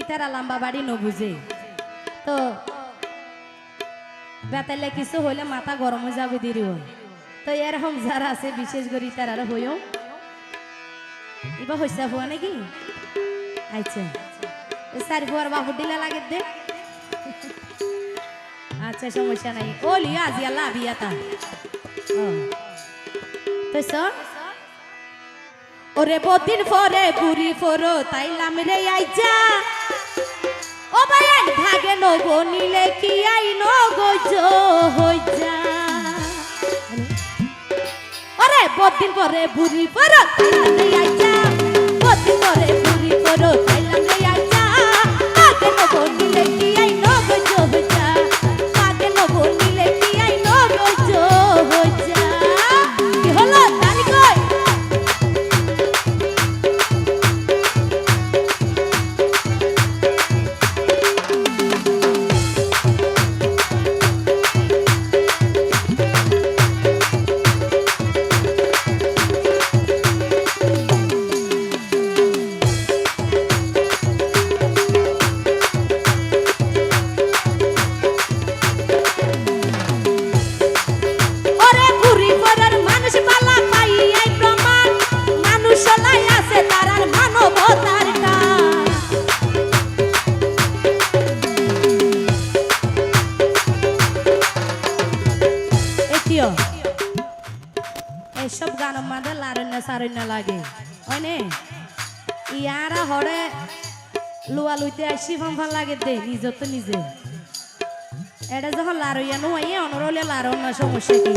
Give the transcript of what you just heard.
ইতারা লম্বা বাড়ি ন বুঝে তো বেতাইলে কিছু হইলে মাথা গরম হয়ে যাবে দিরিও তো এরকম যারা আছে, বিশেষ করে তারা হইও। এবার হইসা হওয়া নাকি? আচ্ছা। চারি ফুয়ার বাবু দিলে লাগে দে। আচ্ছা সমস্যা নাই। ও লিও আজি আল্লাহ ও। তো শোন ওরে বদিন পরে বুড়ি ফরো তাইলাম রে আইজা। ও ভাই ভাগে নগো নিলে কি আই নগো জো হই যা ওরে বদিন পরে বুড়ি ফরো তাইলাম রে আইজা। বদিন পরে বুড়ি ফরো তাইলাম মাঝে লারণ্য সারণ্য লাগে হয়নে ইয়ারা হরে লুয়া লুইতে আসি ফান লাগে দে নিজর তো নিজে। এটা যখন লারইয়া নুয়াইয়ে, অনরলে লারন না সমস্যা কি?